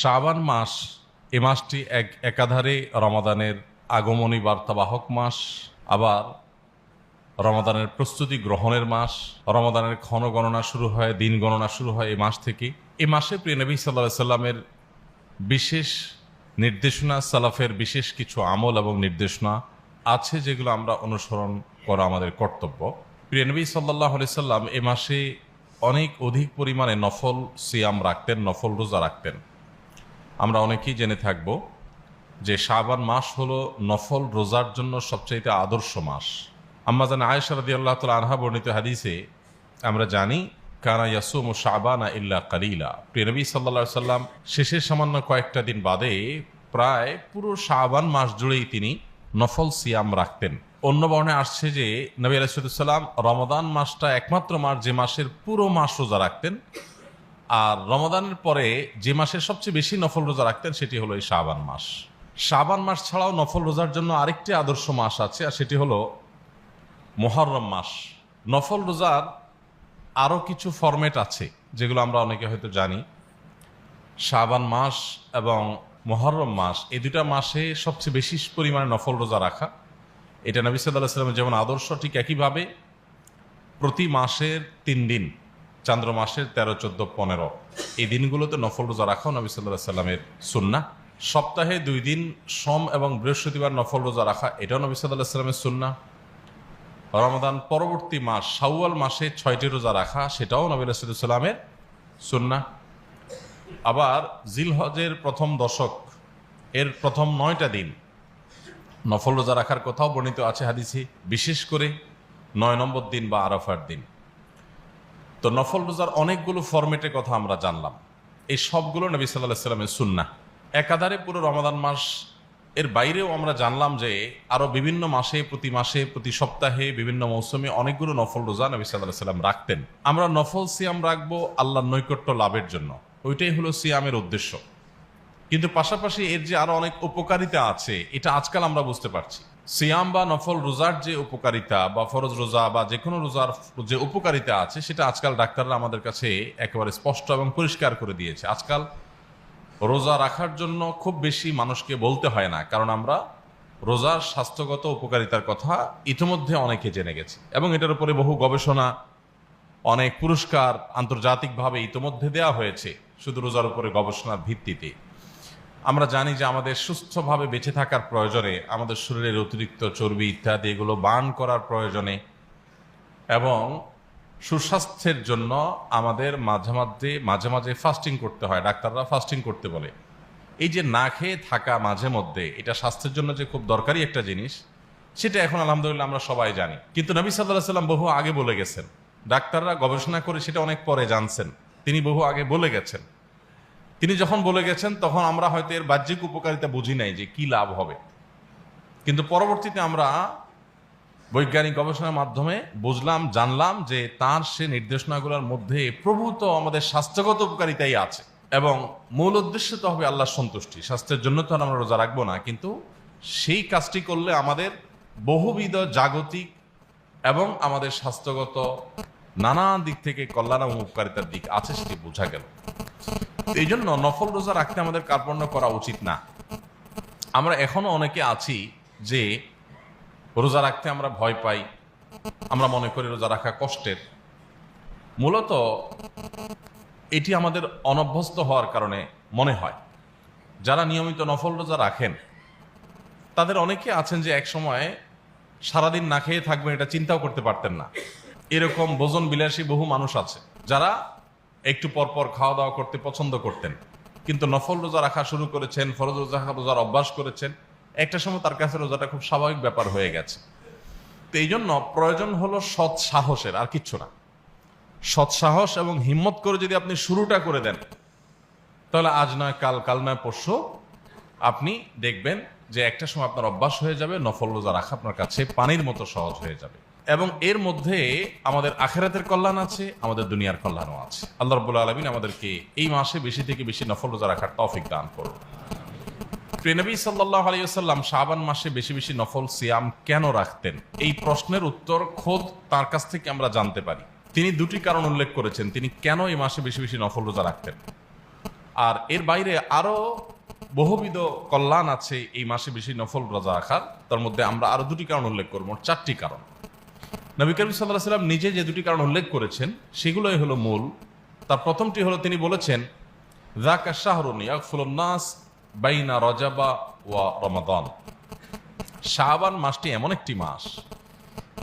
শাবান মাস, এ মাসটি এক একাধারে রমাদানের আগমনী বার্তাবাহক মাস, আবার রমাদানের প্রস্তুতি গ্রহণের মাস, রমাদানের ক্ষণ গণনা শুরু হয় দিন গণনা শুরু হয় এই মাস থেকে। এ মাসে প্রিয় নবী সাল্লাহ সাল্লামের বিশেষ নির্দেশনা, সালাফের বিশেষ কিছু আমল এবং নির্দেশনা আছে যেগুলো আমরা অনুসরণ করা আমাদের কর্তব্য। প্রিয় নবী সাল্লাহ সাল্লাম এ মাসে অনেক অধিক পরিমাণে নফল সিয়াম রাখতেন, নফল রোজা রাখতেন। আমরা অনেকেই জেনে থাকব যে শাবান মাস হলো নফল রোজার জন্য সবচাইতে আদর্শ মাস। আম্মা জান আয়েশা রাদি আল্লাহ তালা আনহা বর্ণিত হাদিসে আমরা জানি, কানা ইয়াসুম শাবানা ইল্লা কালিলা। প্রিয় নবী সাল্লা সাল্লাম শেষের সামান্য কয়েকটা দিন বাদে প্রায় পুরো শাবান মাস জুড়েই তিনি নফল সিয়াম রাখতেন। অন্য বর্ণে আসছে যে, নবী আলাইসাল্লাম রমদান মাসটা একমাত্র মাস যে মাসের পুরো মাস রোজা রাখতেন। আর রমাদানের পরে যে মাসের সবচেয়ে বেশি নফল রোজা রাখতেন সেটি হলো এই শাবান মাস। শাবান মাস ছাড়াও নফল রোজার জন্য আরেকটি আদর্শ মাস আছে, আর সেটি হলো মোহরম মাস। নফল রোজার আরও কিছু ফরম্যাট আছে, যেগুলো আমরা অনেকে হয়তো জানি। শাবান মাস এবং মোহরম মাস, এই দুটা মাসে সবচেয়ে বেশি পরিমাণে নফল রোজা রাখা। এটা নবী সাল্লাহ সাল্লামের যেমন আদর্শ, ঠিক একইভাবে প্রতি মাসের তিন দিন চান্দ্র মাসের তেরো, চোদ্দ, পনেরো। এই দিনগুলোতে নফল রোজা রাখাও নবী সাল্লাহ সাল্লামের সুন্না সপ্তাহে দুই দিন সোম এবং বৃহস্পতিবার নফল রোজা রাখা, এটাও নবী সাল্লাহ সাল্লামের সুন্না রমাদান পরবর্তী মাস, শাওয়াল মাসে ছয়টি রোজা রাখা, সেটাও নবী সাল্লামের সুন্না আবার জিলহজের প্রথম দশক, এর প্রথম নয়টা দিন, নফল রোজা রাখার কথাও বর্ণিত আছে হাদিসে, বিশেষ করে নয় নম্বর দিন বা আরাফার দিন। তো নফল রোজার অনেকগুলো ফরম্যাটের কথা আমরা জানলাম। এই সবগুলো নবী সাল্লাহ সাল্লামের সুন্না একাধারে পুরো রমাদান মাস এর বাইরেও আমরা জানলাম যে আরও বিভিন্ন মাসে, প্রতি মাসে, প্রতি সপ্তাহে, বিভিন্ন মৌসুমে অনেকগুলো নফল রোজা নবী সাল্লাহ সাল্লাম রাখতেন। আমরা নফল সিয়াম রাখব আল্লাহর নৈকট্য লাভের জন্য। ওইটাই হলো সিয়ামের উদ্দেশ্য। কিন্তু পাশাপাশি এর যে আরও অনেক উপকারিতা আছে, এটা আজকাল আমরা বুঝতে পারছি। সিয়াম বা নফল রোজার যে উপকারিতা বা ফরজ রোজা বা যে কোনো রোজার যে উপকারিতা আছে, সেটা আজকাল ডাক্তাররা আমাদের কাছে একেবারে স্পষ্ট এবং পরিষ্কার করে দিয়েছে। আজকাল রোজা রাখার জন্য খুব বেশি মানুষকে বলতে হয় না, কারণ আমরা রোজার স্বাস্থ্যগত উপকারিতার কথা ইতিমধ্যে অনেকে জেনে গেছি এবং এটার উপরে বহু গবেষণা, অনেক পুরস্কার আন্তর্জাতিকভাবে ইতিমধ্যে দেওয়া হয়েছে, শুধু রোজার উপরে গবেষণার ভিত্তিতে। আমরা জানি যে আমাদের সুস্থভাবে বেঁচে থাকার প্রয়োজনে, আমাদের শরীরের অতিরিক্ত চর্বি ইত্যাদি এগুলো বার্ন করার প্রয়োজনে এবং সুস্বাস্থ্যের জন্য আমাদের মাঝে মাঝে মাঝে মাঝে ফাস্টিং করতে হয়, ডাক্তাররা ফাস্টিং করতে বলে। এই যে না খেয়ে থাকা মাঝে মধ্যে, এটা স্বাস্থ্যের জন্য যে খুব দরকারি একটা জিনিস, সেটা এখন আলহামদুলিল্লাহ আমরা সবাই জানি। কিন্তু নবী সাল্লাহ সাল্লাম বহু আগে বলে গেছেন। ডাক্তাররা গবেষণা করে সেটা অনেক পরে জানছেন। তিনি বহু আগে বলে গেছেন। তিনি যখন বলে গেছেন, তখন আমরা হয়তো এর বাহ্যিক উপকারিতা বুঝি নাই যে কি লাভ হবে। কিন্তু পরবর্তীতে আমরা বৈজ্ঞানিক গবেষণার মাধ্যমে বুঝলাম, জানলাম যে তার সে নির্দেশনাগুলোর মধ্যে প্রভূত আমাদের স্বাস্থ্যগত উপকারিতাই আছে এবং মূল উদ্দেশ্য তো হবে আল্লাহর সন্তুষ্টি। স্বাস্থ্যের জন্য তো আমরা রোজা রাখব না, কিন্তু সেই কাজটি করলে আমাদের বহুবিধ জাগতিক এবং আমাদের স্বাস্থ্যগত নানা দিক থেকে কল্যাণ এবং উপকারিতার দিক আছে সেটি বোঝা গেল। এই জন্য নফল রোজা রাখতে আমাদের কার্পণ্য করা উচিত না। আমরা এখনও অনেকে আছি যে রোজা রাখতে আমরা ভয় পাই, আমরা মনে করি রোজা রাখা কষ্টের। মূলত এটি আমাদের অনভ্যস্ত হওয়ার কারণে মনে হয়। যারা নিয়মিত নফল রোজা রাখেন, তাদের অনেকে আছেন যে এক সময় সারাদিন না খেয়ে থাকবেন, এটা চিন্তাও করতে পারতেন না। এরকম ভোজন বিলাসী বহু মানুষ আছে, যারা একটু পরপর খাওয়া দাওয়া করতে পছন্দ করতেন। কিন্তু নফল রোজা রাখা শুরু করেছেন, ফরজ রোজা রোজার অভ্যাস করেছেন, একটা সময় তার কাছে রোজাটা খুব স্বাভাবিক ব্যাপার হয়ে গেছে। তো এই জন্য প্রয়োজন হলো সৎ সাহসের, আর কিচ্ছু না। সৎ সাহস এবং হিম্মত করে যদি আপনি শুরুটা করে দেন, তাহলে আজ নয়, কাল কাল নয়, পরশু আপনি দেখবেন যে একটা সময় আপনার অভ্যাস হয়ে যাবে, নফল রোজা রাখা আপনার কাছে পানির মতো সহজ হয়ে যাবে। এবং এর মধ্যে আমাদের আখেরাতের কল্যাণ আছে, আমাদের দুনিয়ার কল্যাণও আছে। আল্লাহ রবুল্লা আলমিন আমাদেরকে এই মাসে বেশি থেকে বেশি নফল রোজা রাখার তৌফিক দান করুন। প্রিয়নবী সাল্লাহ আলিয়াল্লাম শাবান মাসে বেশি বেশি নফল সিয়াম কেন রাখতেন? এই প্রশ্নের উত্তর খোদ তার কাছ থেকে আমরা জানতে পারি। তিনি দুটি কারণ উল্লেখ করেছেন, তিনি কেন এই মাসে বেশি বেশি নফল রোজা রাখতেন। আর এর বাইরে আরও বহুবিধ কল্যাণ আছে এই মাসে বেশি নফল রোজা রাখার। তার মধ্যে আমরা আরও দুটি কারণ উল্লেখ করব। চারটি কারণ। নবী করিম সাল্লাহ সাল্লাম নিজে যে দুটি কারণ উল্লেখ করেছেন, সেগুলোই হলো মূল। তার প্রথমটি হলো তিনি বলেছেন জাকা শাহরুন ইয়াকফুলুন নাস বাইনা রজাবা ওয়া রমাদান। শাহবান মাসটি এমন একটি মাস।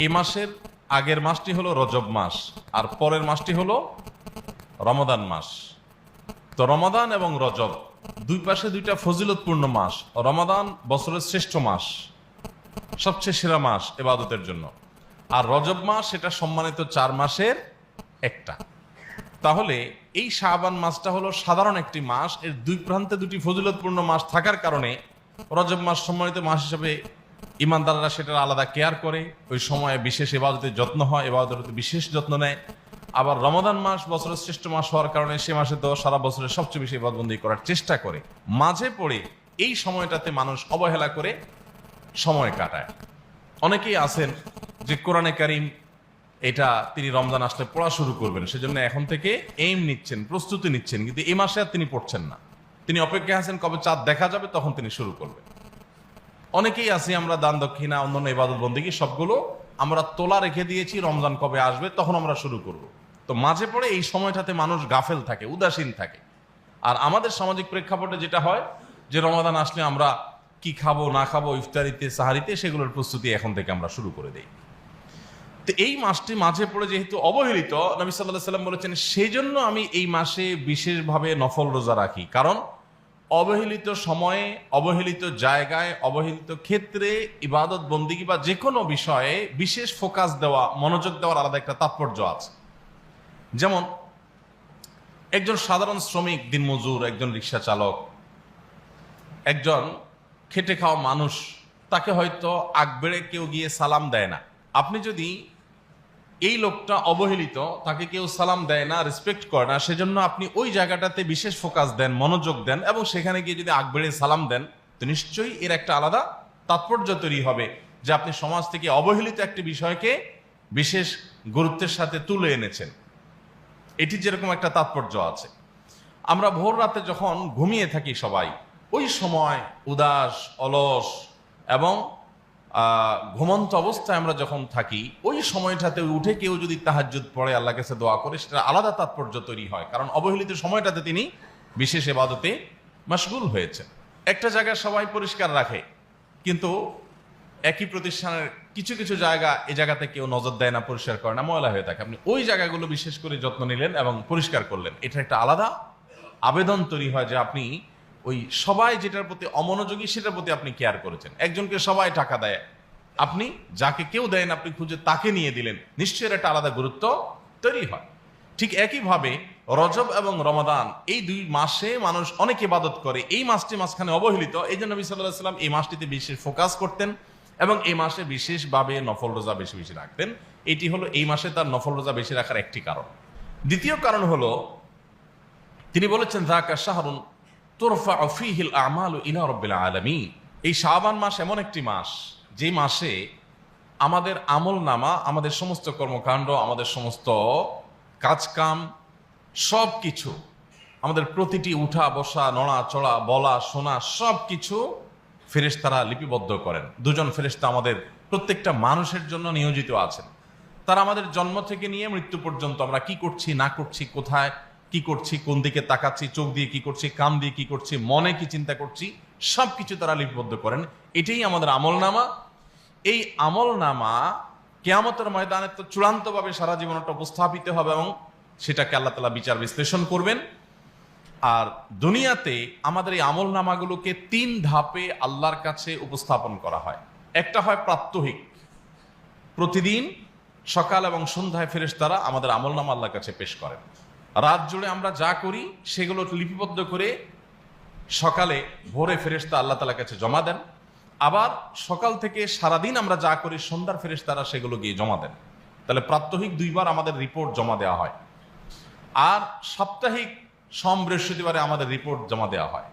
এই মাসের আগের মাসটি হলো রজব মাস, আর পরের মাসটি হলো রমাদান মাস। তো রমাদান এবং রজব দুই পাশে দুইটা ফজিলতপূর্ণ মাস। রমাদান বছরের শ্রেষ্ঠ মাস, সবচেয়ে সেরা মাস এবাদতের জন্য। আর রজব মাস সেটা সম্মানিত চার মাসের একটা। তাহলে এই শাহবান মাসটা হলো সাধারণ একটি মাস। এর দুই প্রান্তে দুটি ফজিলতপূর্ণ মাস থাকার কারণে রজব মাস সম্মানিত মাস হিসেবে ইমানদাররা সেটার আলাদা কেয়ার করে। ওই সময়ে বিশেষ এবাদতের যত্ন হয়, এবাদতের প্রতি বিশেষ যত্ন নেয়। আবার রমাদান মাস বছরের শ্রেষ্ঠ মাস হওয়ার কারণে সে মাসে তো সারা বছরের সবচেয়ে বেশি এবাদবন্দি করার চেষ্টা করে। মাঝে পড়ে এই সময়টাতে মানুষ অবহেলা করে সময় কাটায়। অনেকেই আছেন যে কোরআনে কারিম এটা তিনি রমজান আসলে পড়া শুরু করবেন, সেজন্য এখন থেকে এইম নিচ্ছেন, প্রস্তুতি নিচ্ছেন, কিন্তু এই মাসে আর তিনি পড়ছেন না। তিনি অপেক্ষা আছেন, কবে চাঁদ দেখা যাবে তখন তিনি শুরু করবেন। অনেকেই আছি, আমরা দান দক্ষিণা, অন্যান্য ইবাদত বন্দিগি সবগুলো আমরা তোলা রেখে দিয়েছি, রমজান কবে আসবে তখন আমরা শুরু করব। তো মাঝে পড়ে এই সময়টাতে মানুষ গাফেল থাকে, উদাসীন থাকে। আর আমাদের সামাজিক প্রেক্ষাপটে যেটা হয়, যে রমাদান আসলে আমরা কি খাব, না খাব, ইফতারিতে, সাহারিতে, সেগুলোর প্রস্তুতি এখন থেকে আমরা শুরু করে দেই। তো এই মাসটি মাঝে পড়ে যেহেতু অবহেলিত, নবী সাল্লাহ সাল্লাম বলেছেন সেই জন্য আমি এই মাসে বিশেষভাবে নফল রোজা রাখি। কারণ অবহেলিত সময়ে, অবহেলিত জায়গায়, অবহেলিত ক্ষেত্রে ইবাদত, বন্দিগি বা যে কোনো বিষয়ে বিশেষ ফোকাস দেওয়া, মনোযোগ দেওয়ার আলাদা একটা তাৎপর্য আছে। যেমন, একজন সাধারণ শ্রমিক, দিনমজুর, একজন রিক্সা চালক, একজন খেটে খাওয়া মানুষ, তাকে হয়তো আগ বেড়ে কেউ গিয়ে সালাম দেয় না। আপনি যদি এই লোকটা অবহেলিত, তাকে কেউ সালাম দেয় না রেসপেক্ট করে না, সেজন্য আপনি ওই জায়গাটাতে বিশেষ ফোকাস দেন, মনোযোগ দেন এবং সেখানে গিয়ে যদি আগ বেড়ে সালাম দেন, তো নিশ্চয়ই এর একটা আলাদা তাৎপর্য তৈরি হবে যে আপনি সমাজ থেকে অবহেলিত একটি বিষয়কে বিশেষ গুরুত্বের সাথে তুলে এনেছেন। এটি যেরকম একটা তাৎপর্য আছে। আমরা ভোর রাতে যখন ঘুমিয়ে থাকি সবাই, ওই সময় উদাস, অলস এবং ঘুমন্ত অবস্থায় আমরা যখন থাকি, ওই সময়টাতে উঠে কেউ যদি তাহাজ্জুদ পড়ে আল্লাহ কাছে দোয়া করে, সেটা আলাদা তাৎপর্য তৈরি হয়। কারণ অবহেলিত সময়টাতে তিনি বিশেষ এবাদতে মশগুল হয়েছে একটা জায়গা সবাই পরিষ্কার রাখে, কিন্তু একই প্রতিষ্ঠানের কিছু কিছু জায়গা এই জায়গাতে কেউ নজর দেয় না, পরিষ্কার করে না, ময়লা হয়ে থাকে। আপনি ওই জায়গাগুলো বিশেষ করে যত্ন নিলেন এবং পরিষ্কার করলেন। এটা একটা আলাদা আবেদন তৈরি হয় যে আপনি ওই সবাই যেটার প্রতি অমনোযোগী, সেটার প্রতি আপনি কেয়ার করেছেন। একজনকে সবাই টাকা দেয়। আপনি যাকে কেউ দেন আপনি খুঁজে তাকে নিয়ে দিলেন। নিশ্চয়ই একটা আলাদা গুরুত্ব তৈরি হয়। ঠিক একইভাবে রজব এবং রমাদান, এই দুই মাসে মানুষ অনেক ইবাদত করে। এই মাসটি মাঝখানে অবহেলিত। এই জন্য নবী সাল্লাহ সাল্লাম এই মাসটিতে বিশেষ ফোকাস করতেন এবং এই মাসে বিশেষভাবে নফল রোজা বেশি বেশি রাখতেন। এটি হলো এই মাসে তার নফল রোজা বেশি রাখার একটি কারণ। দ্বিতীয় কারণ হলো, তিনি বলেছেন জাকা শাহরুন তোরফা অফিহিল আমাল ইলা রব্বিল আলমী এই শাহবান মাস এমন একটি মাস, যে মাসে আমাদের আমল নামা আমাদের সমস্ত কর্মকাণ্ড, আমাদের সমস্ত কাজকাম সব কিছু আমাদের প্রতিটি উঠা, বসা, নড়া, চড়া, বলা, শোনা সব কিছু ফেরেশতারা লিপিবদ্ধ করেন। দুজন ফেরেশতা আমাদের প্রত্যেকটা মানুষের জন্য নিয়োজিত আছেন। তারা আমাদের জন্ম থেকে নিয়ে মৃত্যু পর্যন্ত আমরা কি করছি, না করছি, কোথায় কি করছি, কোন দিকে তাকাচ্ছি, চোখ দিয়ে কি করছি, কান দিয়ে কি করছি, মনে কি চিন্তা করছি সব কিছু তারা লিপিবদ্ধ করেন। এটাই আমাদের আমল নামা এই আমল নামা কেয়ামতের ময়দানে তো চূড়ান্তভাবে সারা জীবনটা উপস্থাপিত হবে এবং সেটাকে আল্লাহ তালা বিচার বিশ্লেষণ করবেন। আর দুনিয়াতে আমাদের এই আমল নামাগুলোকে তিন ধাপে আল্লাহর কাছে উপস্থাপন করা হয়। একটা হয় প্রাত্যহিক। প্রতিদিন সকাল এবং সন্ধ্যায় ফেরেস তারা আমাদের আমল নামা আল্লাহর কাছে পেশ করেন। রাত জুড়ে আমরা যা করি, সেগুলো লিপিবদ্ধ করে সকালে ভোরে ফেরেশতা আল্লাহ তালার কাছে জমা দেন। আবার সকাল থেকে সারাদিন আমরা যা করি, সন্ধ্যার ফেরেশতারা সেগুলো গিয়ে জমা দেন। তাহলে প্রাত্যহিক দুইবার আমাদের রিপোর্ট জমা দেওয়া হয়। আর সাপ্তাহিক সম বৃহস্পতিবারে আমাদের রিপোর্ট জমা দেওয়া হয়।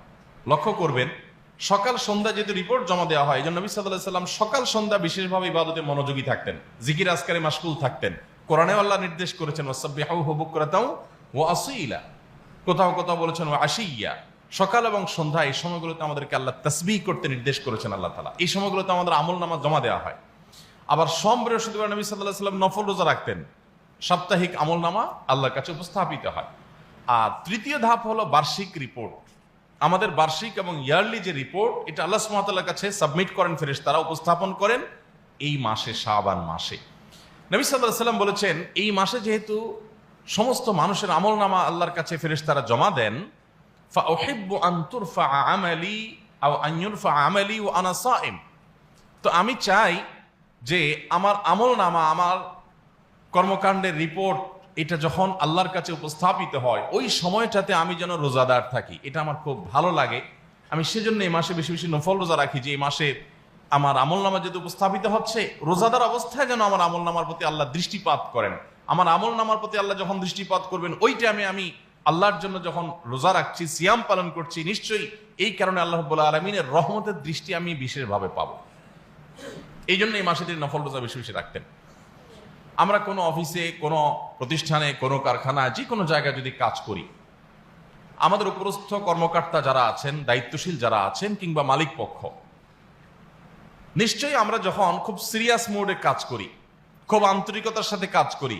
লক্ষ্য করবেন, সকাল সন্ধ্যা যেহেতু রিপোর্ট জমা দেওয়া হয় এই জন্য নবী সাল্লাহ সাল্লাম সকাল সন্ধ্যা বিশেষভাবে ইবাদতে মনোযোগী থাকতেন। জিকির আসকারে মাসকুল থাকতেন। কোরআনে আল্লাহ নির্দেশ করেছেন ওসাব্বিহাউ হুবুকরাতাও ও আসইলা কোথাও কোথাও বলেছেন ও আশিয়া। সকাল এবং সন্ধ্যা এই সময়গুলোতে আমাদেরকে আল্লাহ তসবিহ করতে নির্দেশ করেছেন আল্লাহ তালা এই সময়গুলোতে আমাদের আমল নামা জমা দেওয়া হয়। আবার সোম, বৃহস্পতিবার নবী সাল্লাহ সাল্লাম নফল রোজা রাখতেন। সাপ্তাহিক আমল নামা আল্লাহর কাছে উপস্থাপিত হয়। আর তৃতীয় ধাপ হলো বার্ষিক রিপোর্ট। আমাদের বার্ষিক এবং ইয়ারলি যে রিপোর্ট, এটা আল্লাহ সুমাতাল্লার কাছে সাবমিট করেন ফেরেশ তারা উপস্থাপন করেন। এই মাসে শাবান মাসে। নবী সাল্লাহ সাল্লাম বলেছেন, এই মাসে যেহেতু সমস্ত মানুষের আমল নামা আল্লাহর কাছে ফেরেস তারা জমা দেন ফা ও তো আমি চাই যে আমার আমল নামা, আমার কর্মকাণ্ডের রিপোর্ট, এটা যখন আল্লাহর কাছে উপস্থাপিত হয়, ওই সময়টাতে আমি যেন রোজাদার থাকি। এটা আমার খুব ভালো লাগে। আমি সেজন্য এই মাসে বেশি বেশি নফল রোজা রাখি যে এই মাসে আমার আমল নামা যদি উপস্থাপিত হচ্ছে, রোজাদার অবস্থায় যেন আমার আমল নামার প্রতি আল্লাহ দৃষ্টিপাত করেন। আমার আমল নামার প্রতি আল্লাহ যখন দৃষ্টিপাত করবেন ওই টাইমে আমি আল্লাহর জন্য যখন রোজা রাখছি, সিয়াম পালন করছি, নিশ্চয়ই এই কারণে আল্লাহ রব্বুল্লাহ আলমিনের রহমতের দৃষ্টি আমি বিশেষভাবে পাবো। এই জন্য এই মাসে তিনি নফল রোজা বেশি বেশি রাখতেন। আমরা কোনো অফিসে, কোনো প্রতিষ্ঠানে, কোনো কারখানায় যে কোনো জায়গায় যদি কাজ করি, আমাদের উপরস্থ কর্মকর্তা যারা আছেন, দায়িত্বশীল যারা আছেন কিংবা মালিক পক্ষ নিশ্চয়ই আমরা যখন খুব সিরিয়াস মোডে কাজ করি, খুব আন্তরিকতার সাথে কাজ করি,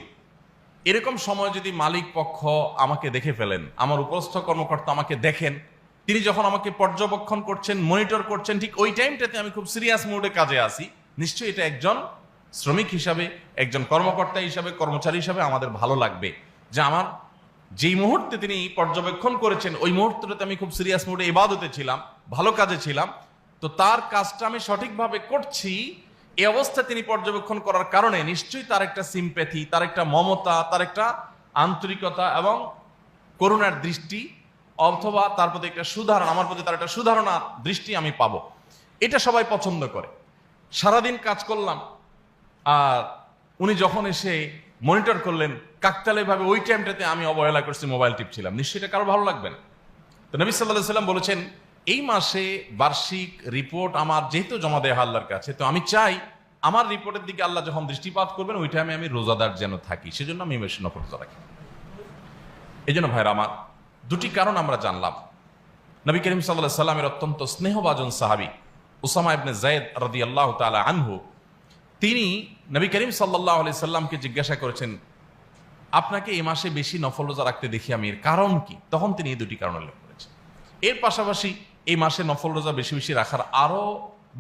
এরকম সময় যদি মালিক পক্ষ আমাকে দেখে ফেলেন, আমার উপস্থ কর্মকর্তা আমাকে দেখেন, তিনি যখন আমাকে পর্যবেক্ষণ করছেন মনিটর করছেন, ঠিক ওই টাইমটাতে আমি খুব সিরিয়াস মোডে কাজে আসি, নিশ্চয়ই এটা একজন শ্রমিক হিসাবে, একজন কর্মকর্তা হিসাবে, কর্মচারী হিসাবে আমাদের ভালো লাগবে। যে আমার যেই মুহূর্তে তিনি পর্যবেক্ষণ করেছেন, ওই মুহূর্তটাতে আমি খুব সিরিয়াস মোডে ইবাদতে ছিলাম, ভালো কাজে ছিলাম তো তার কাজটা আমি সঠিকভাবে করছি এই অবস্থা তিনি পর্যবেক্ষণ করার কারণে নিশ্চয়ই তার একটা সিম্প্যাথি তার একটা মমতা, তার একটা আন্তরিকতা এবং করুণার দৃষ্টি অথবা তার প্রতি একটা সুধারণ, আমার প্রতি তার একটা সুধারণা দৃষ্টি আমি পাবো। এটা সবাই পছন্দ করে। সারাদিন কাজ করলাম, আর উনি যখন এসে মনিটর করলেন কাকতালে ভাবে ওই টাইমটাতে আমি অবহেলা করছি মোবাইল টিপছিলাম। নিশ্চয়ই এটা কারও ভালো লাগবে না। তো নবী সাল্লাহ সাল্লাম বলেছেন এই মাসে বার্ষিক রিপোর্ট আমার যেহেতু জমা দেয় আল্লাহর কাছে, তো আমি চাই আমার রিপোর্টের দিকে আল্লাহ যখন দৃষ্টিপাত করবেন, ওই টাইমে আমি রোজাদার যেন থাকি। সেজন্য আমি নফল রোজা রাখি। এই জন্য ভাইরা আমার দুটি কারণ আমরা জানলাম। নবী করিম সাল্লাহ সাল্লামের অত্যন্ত স্নেহভাজন সাহাবি উসামা ইবনে জায়দ রদি আল্লাহ তালা আনহু, তিনি নবী করিম সাল্লাহ আলি সাল্লামকে জিজ্ঞাসা করেছেন, আপনাকে এই মাসে বেশি নফল রোজা রাখতে দেখি আমি, এর কারণ কি? তখন তিনি এই দুটি কারণ উল্লেখ করেছেন। এর পাশাপাশি এই মাসে নফল রোজা বেশি বেশি রাখার আরও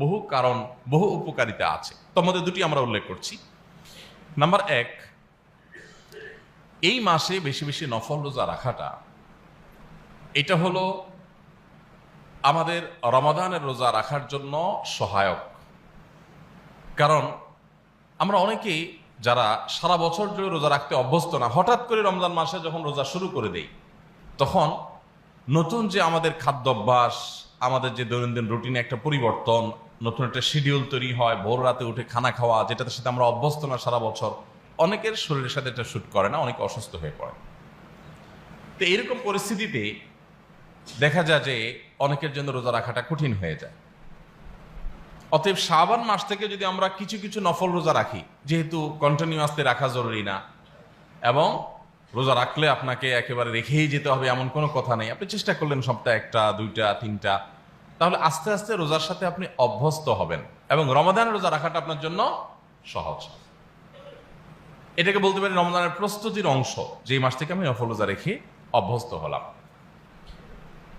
বহু কারণ, বহু উপকারিতা আছে। তোমাদের দুটি আমরা উল্লেখ করছি। নাম্বার এক, এই মাসে বেশি বেশি নফল রোজা রাখাটা, এটা হলো আমাদের রমাদানের রোজা রাখার জন্য সহায়ক। কারণ আমরা অনেকেই যারা সারা বছর জুড়ে রোজা রাখতে অভ্যস্ত না, হঠাৎ করে রমজান মাসে যখন রোজা শুরু করে দেই, তখন নতুন যে আমাদের খাদ্যাভ্যাস, আমাদের যে দৈনন্দিন রুটিনে একটা পরিবর্তন, নতুন একটা শিডিউল তৈরি হয়, ভোর রাতে উঠে খানা খাওয়া, যেটাতে সাথে আমরা অভ্যস্ত না সারা বছর, অনেকের শরীরের সাথে এটা শ্যুট করে না, অনেকে অসুস্থ হয়ে পড়ে। তো এরকম পরিস্থিতিতে দেখা যায় যে অনেকের জন্য রোজা রাখাটা কঠিন হয়ে যায়। অতএব শাবান মাস থেকে যদি আমরা কিছু কিছু নফল রোজা রাখি, যেহেতু কন্টিনিউয়াসলি রাখা জরুরি না, এবং রোজা রাখলে আপনাকে একেবারে রেখেই যেতে হবে, এমন কোনো কথা নেই। আপনি চেষ্টা করলেন সপ্তাহে একটা, দুইটা, তিনটা। তাহলে আস্তে আস্তে রোজার সাথে আপনি অভ্যস্ত হবেন এবং রমাদানের রোজা রাখাটা আপনার জন্য সহজ। এটাকে বলতে পারি রমজানের প্রস্তুতির অংশ। যে মাস থেকে আমি নফল রোজা রেখে অভ্যস্ত হলাম।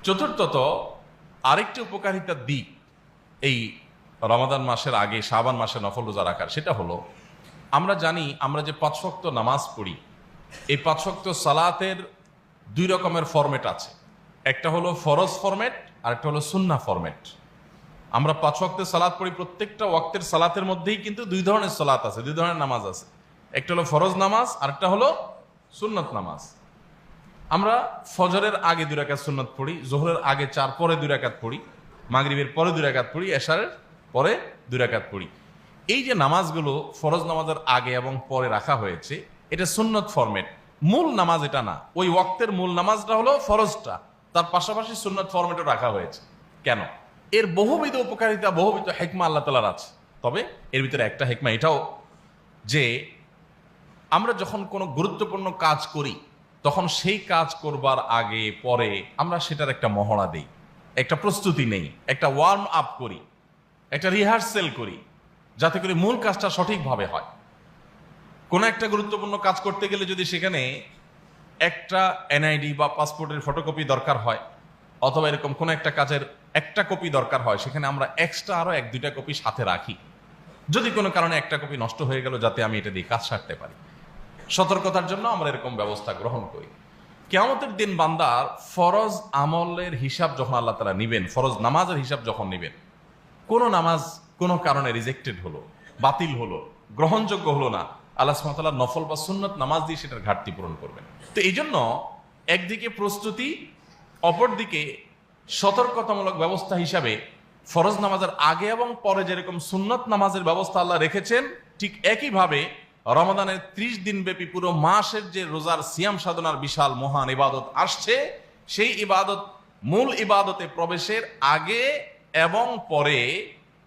চতুর্থত, আরেকটি উপকারিতার দিক এই রমাদান মাসের আগে, শাবান মাসে নফল রোজা রাখার, সেটা হলো, আমরা জানি আমরা যে পাঁচশক্ত নামাজ পড়ি এই পাঁচশক্ত সালাতের দুই রকমের ফরম্যাট আছে। একটা হলো ফরজ ফরম্যাট আর একটা হলো সুন্না ফরম্যাট আমরা পাঁচ ওয়াক্তের সালাত পড়ি, প্রত্যেকটা ওয়াক্তের সালাতের মধ্যেই কিন্তু দুই ধরনের সালাত আছে, দুই ধরনের নামাজ আছে। একটা হলো ফরজ নামাজ, আর একটা হলো সুন্নত নামাজ। আমরা ফজরের আগে দুই রাকাত সুন্নত পড়ি, জোহরের আগে চার, পরে দুই রাকাত পড়ি, মাগরিবের পরে দুই রাকাত পড়ি, এশারের পরে দুই রাকাত পড়ি। এই যে নামাজগুলো ফরজ নামাজের আগে এবং পরে রাখা হয়েছে এটা সুন্নত ফরম্যাট। মূল নামাজ এটা না। ওই ওয়াক্তের মূল নামাজটা হলো ফরজটা। তার পাশাপাশি সুন্নত ফরম্যাটও রাখা হয়েছে। কেন? এর বহুবিধ উপকারিতা, বহুবিধ হেকমা আল্লাহ তালার আছে। তবে এর ভিতরে একটা হেকমা এটাও যে, আমরা যখন কোনো গুরুত্বপূর্ণ কাজ করি, তখন সেই কাজ করবার আগে, পরে আমরা সেটার একটা মহড়া দিই। একটা প্রস্তুতি নেই। একটা ওয়ার্ম আপ করি। একটা রিহার্সেল করি। যাতে করে মূল কাজটা সঠিকভাবে হয়। কোনো একটা গুরুত্বপূর্ণ কাজ করতে গেলে যদি সেখানে একটা এনআইডি বা পাসপোর্টের ফটোকপি দরকার হয়, অথবা এরকম কোনো একটা কাজের একটা কপি দরকার হয়, সেখানে আমরা এক্সট্রা আরও এক, দুইটা কপি সাথে রাখি। যদি কোনো কারণে একটা কপি নষ্ট হয়ে গেল, যাতে আমি এটা দিয়ে কাজ সারতে পারি। সতর্কতার জন্য আমরা এরকম ব্যবস্থা গ্রহণ করি। কেয়ামতের দিন বান্দার ফরজ আমলের হিসাব যখন আল্লাহ তালা নিবেন, ফরজ নামাজের হিসাব যখন নিবেন, কোনো নামাজ কোনো কারণে রিজেক্টেড হলো, বাতিল হলো, গ্রহণযোগ্য হলো না আল্লাহ সুমতাল্লাহ নফল বা সুন্নত নামাজ দিয়ে সেটার ঘাটতি পূরণ করবেন। তো এই জন্য একদিকে প্রস্তুতি, অপরদিকে সতর্কতামূলক ব্যবস্থা হিসাবে ফরজ নামাজের আগে এবং পরে যেরকম সুন্নত নামাজের ব্যবস্থা আল্লাহ রেখেছেন, ঠিক একইভাবে রমাদানের ত্রিশ দিন ব্যাপী পুরো মাসের যে রোজার সিয়াম সাধনার বিশাল মহান ইবাদত আসছে, সেই ইবাদত মূল ইবাদতে প্রবেশের আগে এবং পরে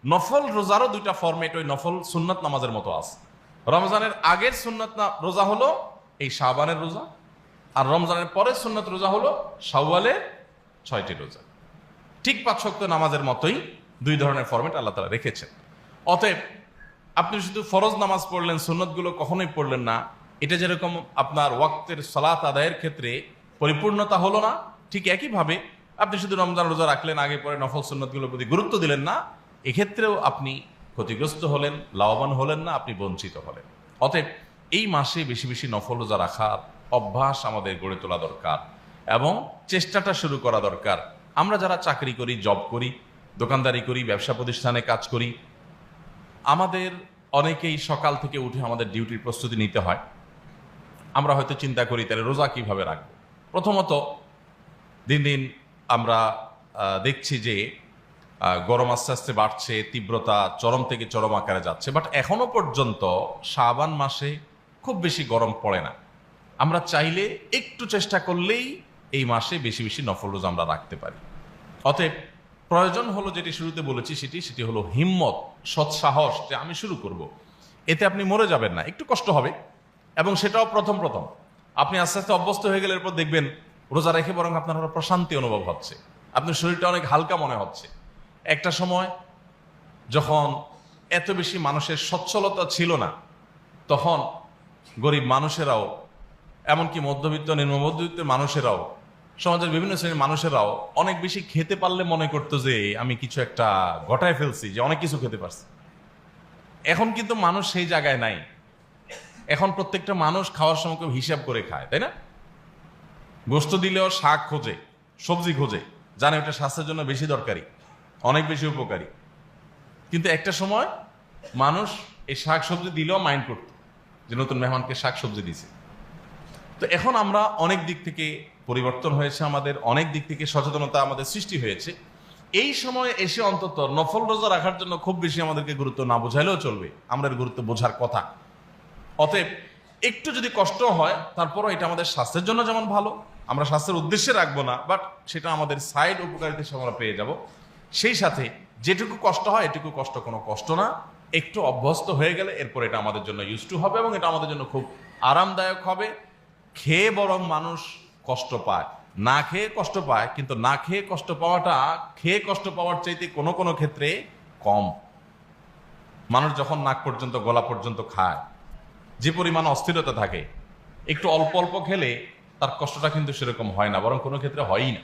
নফল রোজারও দুইটা ফরমেট ওই নফল সুন্নত নামাজের মতো আছে। রমজানের আগের সুন্নত না- রোজা হলো এই শাবানের রোজা, আর রমজানের পরের সুন্নত রোজা হলো শাওয়ালের ছয়টি রোজা। ঠিক পাঁচশক্ত নামাজের মতোই দুই ধরনের ফরমেট আল্লাহ তালা রেখেছেন। অতএব আপনি শুধু ফরজ নামাজ পড়লেন, সুন্নতগুলো কখনোই পড়লেন না, এটা যেরকম আপনার ওয়াক্তের সালাত আদায়ের ক্ষেত্রে পরিপূর্ণতা হলো না, ঠিক একইভাবে আপনি শুধু রমজান রোজা রাখলেন, আগে পরে নফল সুন্নতগুলোর প্রতি গুরুত্ব দিলেন না, এক্ষেত্রেও আপনি ক্ষতিগ্রস্ত হলেন, লাভবান হলেন না, আপনি বঞ্চিত হলেন। অতএব এই মাসে বেশি বেশি নফল রোজা রাখার অভ্যাস আমাদের গড়ে তোলা দরকার এবং চেষ্টাটা শুরু করা দরকার। আমরা যারা চাকরি করি, জব করি, দোকানদারি করি, ব্যবসা প্রতিষ্ঠানে কাজ করি, আমাদের অনেকেই সকাল থেকে উঠে আমাদের ডিউটির প্রস্তুতি নিতে হয়। আমরা হয়তো চিন্তা করি, তাহলে রোজা কীভাবে রাখব? প্রথমত দিন দিন আমরা দেখছি যে গরম আস্তে আস্তে বাড়ছে, তীব্রতা চরম থেকে চরম আকারে যাচ্ছে। বাট এখনও পর্যন্ত শাবান মাসে খুব বেশি গরম পড়ে না। আমরা চাইলে একটু চেষ্টা করলেই এই মাসে বেশি বেশি নফল রোজা আমরা রাখতে পারি। অতএব প্রয়োজন হলো যেটি শুরুতে বলেছি সেটি সেটি হলো হিম্মত সৎসাহস যে আমি শুরু করব। এতে আপনি মরে যাবেন না, একটু কষ্ট হবে। এবং সেটাও প্রথম প্রথম। আপনি আস্তে আস্তে অভ্যস্ত হয়ে গেলে এরপর দেখবেন রোজা রেখে বরং আপনার প্রশান্তি অনুভব হচ্ছে। আপনার শরীরটা অনেক হালকা মনে হচ্ছে। একটা সময় যখন এত বেশি মানুষের সচ্ছলতা ছিল না, তখন গরিব মানুষেরাও, এমনকি মধ্যবিত্ত, নিম্ন মধ্যবিত্তের মানুষেরাও, সমাজের বিভিন্ন শ্রেণির মানুষেরাও অনেক বেশি খেতে পারলে মনে করতো যে, আমি কিছু একটা ঘটায় ফেলছি, যে অনেক কিছু খেতে পারছি। এখন কিন্তু মানুষ সেই জায়গায় নাই। এখন প্রত্যেকটা মানুষ খাওয়ার সময় হিসাব করে খায়, তাই না? গোস্ত দিলেও শাক খোঁজে, সবজি খোঁজে, জানে ওটা স্বাস্থ্যের জন্য বেশি দরকারি। অনেক বেশি উপকারী। কিন্তু একটা সময় মানুষ এই শাক সবজি দিলেও মাইন্ড করত যে নতুন মেহমানকে শাক সবজি দিছে। তো এখন আমরা অনেক দিক থেকে পরিবর্তন হয়েছে আমাদের, অনেক দিক থেকে সচেতনতা আমাদের সৃষ্টি হয়েছে। এই সময় এসে অন্তত নফল রোজা রাখার জন্য খুব বেশি আমাদেরকে গুরুত্ব না বোঝাইলেও চলবে, আমরা গুরুত্ব বোঝার কথা। অতএব একটু যদি কষ্ট হয়, তারপরও এটা আমাদের স্বাস্থ্যের জন্য যেমন ভালো, আমরা স্বাস্থ্যের উদ্দেশ্যে রাখব না বাট সেটা আমাদের সাইড উপকারিতা আমরা পেয়ে যাব। সেই সাথে যেটুকু কষ্ট হয়, এটুকু কষ্ট কোনো কষ্ট না। একটু অভ্যস্ত হয়ে গেলে এরপর এটা আমাদের জন্য ইউজ টু হবে এবং এটা আমাদের জন্য খুব আরামদায়ক হবে। খেয়ে বরং মানুষ কষ্ট পায়। না খেয়ে কষ্ট পায়, কিন্তু না খেয়ে কষ্ট পাওয়াটা, খেয়ে কষ্ট পাওয়ার চাইতে কোনো কোনো ক্ষেত্রে কম। মানুষ যখন নাক পর্যন্ত, গলা পর্যন্ত খায়, যে পরিমাণ অস্থিরতা থাকে, একটু অল্প অল্প খেলে তার কষ্টটা কিন্তু সেরকম হয় না, বরং কোনো ক্ষেত্রে হয়ই না।